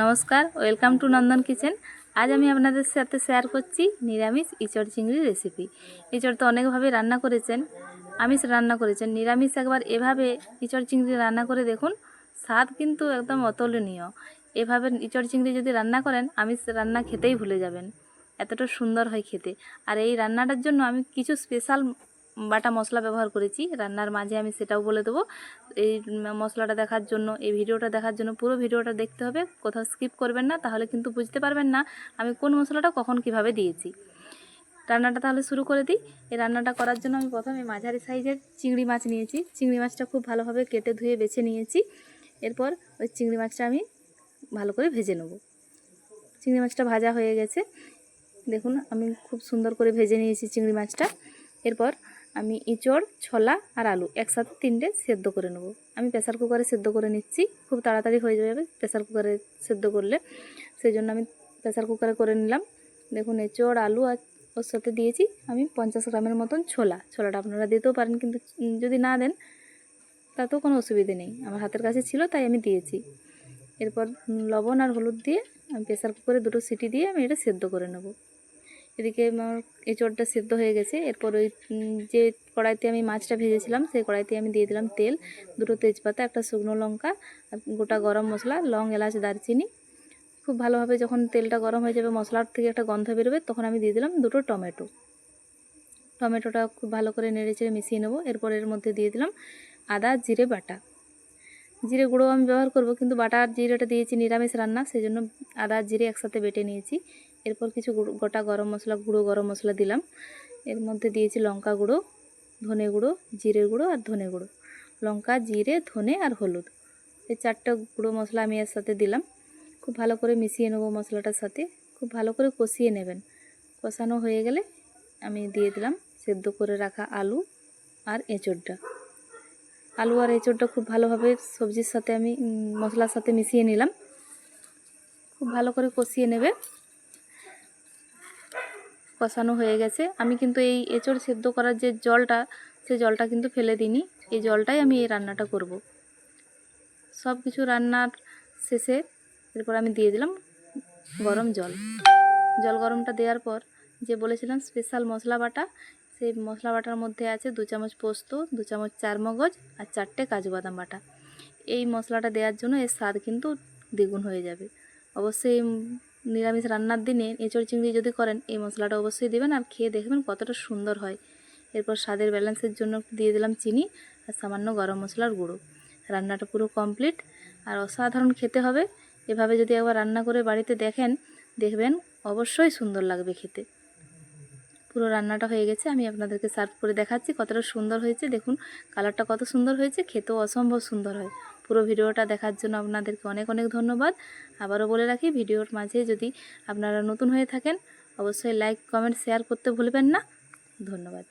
নমস্কার, welcome to Nandan kitchen. আজ আমি আপনাদের সাথে শেয়ার করছি নিরামিষ ইঁচড় চিংড়ির রেসিপি ইঁচড় তো অনেকভাবে রান্না করেছেন, আমিষ রান্না করেছেন। নিরামিষ একবার এভাবে ইঁচড় চিংড়ি রান্না করে দেখুন, স্বাদ কিন্তু একদম অতুলনীয়। এভাবে ইঁচড় চিংড়ি যদি রান্না করেন, আমিষ রান্না খেতেই ভুলে যাবেন। এতটা সুন্দর হয় খেতে। আর এই রান্নাটার জন্য আমি কিছু স্পেশাল বাটা মশলা ব্যবহার করেছি, রান্নার মাঝে আমি সেটাও বলে দেবো। এই মশলাটা দেখার জন্য, এই ভিডিওটা দেখার জন্য পুরো ভিডিওটা দেখতে হবে, কোথাও স্কিপ করবেন না, তাহলে কিন্তু বুঝতে পারবেন না আমি কোন মশলাটা কখন কীভাবে দিয়েছি। রান্নাটা তাহলে শুরু করে দিই। এই রান্নাটা করার জন্য আমি প্রথমে মাঝারি সাইজের চিংড়ি মাছ নিয়েছি। চিংড়ি মাছটা খুব ভালোভাবে কেটে ধুয়ে বেছে নিয়েছি। এরপর ওই চিংড়ি মাছটা আমি ভালো করে ভেজে নেব। চিংড়ি মাছটা ভাজা হয়ে গেছে। দেখুন, আমি খুব সুন্দর করে ভেজে নিয়েছি চিংড়ি মাছটা। এরপর আমি ইঁচড়, ছোলা আর আলু একসাথে তিনটে সেদ্ধ করে নেব। আমি প্রেসার কুকারে সেদ্ধ করে নিচ্ছি। খুব তাড়াতাড়ি হয়ে যাবে প্রেসার কুকারে সেদ্ধ করলে। সেই জন্য আমি প্রেসার কুকারে করে নিলাম। দেখুন, এঁচড়, আলু আর ওর সাথে দিয়েছি আমি পঞ্চাশ গ্রামের মতন ছোলা। ছোলাটা আপনারা দিতেও পারেন, কিন্তু যদি না দেন তাতেও কোনো অসুবিধে নেই। আমার হাতের কাছে ছিল, তাই আমি দিয়েছি। এরপর লবণ আর হলুদ দিয়ে আমি প্রেসার কুকারে দুটো সিটি দিয়ে আমি এটা সেদ্ধ করে নেব। এদিকে আমার এঁচড়টা সেদ্ধ হয়ে গেছে। এরপর ওই যে কড়াইতে আমি মাছটা ভেজেছিলাম, সেই কড়াইতে আমি দিয়ে দিলাম তেল, দুটো তেজপাতা, একটা শুকনো লঙ্কা, আর গোটা গরম মশলা, লং, এলাচ, দারচিনি। খুব ভালোভাবে যখন তেলটা গরম হয়ে যাবে, মশলার থেকে একটা গন্ধ বেরোবে, তখন আমি দিয়ে দিলাম দুটো টমেটো। টমেটোটা খুব ভালো করে নেড়ে চেড়ে মিশিয়ে নেব। এরপর এর মধ্যে দিয়ে দিলাম আদা, জিরে, বাটা। জিরে গুঁড়ো আমি ব্যবহার করব, কিন্তু বাটার জিরেটা দিয়েছি নিরামিষ রান্না সেই জন্য আদা জিরে একসাথে বেটে নিয়েছি। এরপর কিছু গোটা গরম মশলা, গুঁড়ো গরম মশলা দিলাম। এর মধ্যে দিয়েছি লঙ্কা গুঁড়ো, ধনে গুঁড়ো, জিরে গুঁড়ো আর ধনে গুঁড়ো। লঙ্কা, জিরে, ধনে আর হলুদ। এই চারটা গুঁড়ো মশলা আমি এর সাথে দিলাম। খুব ভালো করে মিশিয়ে নেব মশলাটার সাথে। খুব ভালো করে কষিয়ে নেবেন। কষানো হয়ে গেলে আমি দিয়ে দিলাম সেদ্ধ করে রাখা আলু আর এঁচড়টা। আলু আর এঁচড়টা খুব ভালোভাবে সবজির সাথে আমি মশলার সাথে মিশিয়ে নিলাম। খুব ভালো করে কষিয়ে নেবে। কষানো হয়ে গেছে। আমি কিন্তু এই এঁচড় সেদ্ধ করার যে জলটা, সে জলটা কিন্তু ফেলে দিইনি। এই জলটাই আমি এই রান্নাটা করব। সব কিছু রান্নার শেষে এরপর আমি দিয়ে দিলাম গরম জল। জল গরমটা দেওয়ার পর যে বলেছিলাম, স্পেশাল মশলা বাটা সেই মশলা বাটার মধ্যে আছে দু চামচ পোস্ত, দু চামচ চার মগজ আর চারটে কাজু বাদাম বাটা। এই মশলাটা দেওয়ার জন্য এর স্বাদ কিন্তু দ্বিগুণ হয়ে যাবে। অবশ্যই নিরামিষ রান্নার দিনে এঁচড় চিংড়ি যদি করেন, এই মশলাটা অবশ্যই দেবেন আর খেয়ে দেখবেন কতটা সুন্দর হয়। এরপর স্বাদের ব্যালেন্সের জন্য দিয়ে দিলাম চিনি আর সামান্য গরম মশলার গুঁড়ো। রান্নাটা পুরো কমপ্লিট আর অসাধারণ খেতে হবে। এভাবে যদি একবার রান্না করে বাড়িতে দেখেন, দেখবেন অবশ্যই সুন্দর লাগবে খেতে। পুরো রান্নাটা হয়ে গেছে। আমি আপনাদেরকে সার্ভ করে দেখাচ্ছি কতটা সুন্দর হয়েছে। দেখুন কালারটা কত সুন্দর হয়েছে, খেতেও অসম্ভব সুন্দর হয়। পুরো ভিডিওটা দেখার জন্য আপনাদেরকে অনেক অনেক ধন্যবাদ। আবারও বলে রাখি, ভিডিওর মাঝে যদি আপনারা নতুন হয়ে থাকেন, অবশ্যই লাইক কমেন্ট শেয়ার করতে ভুলবেন না। ধন্যবাদ।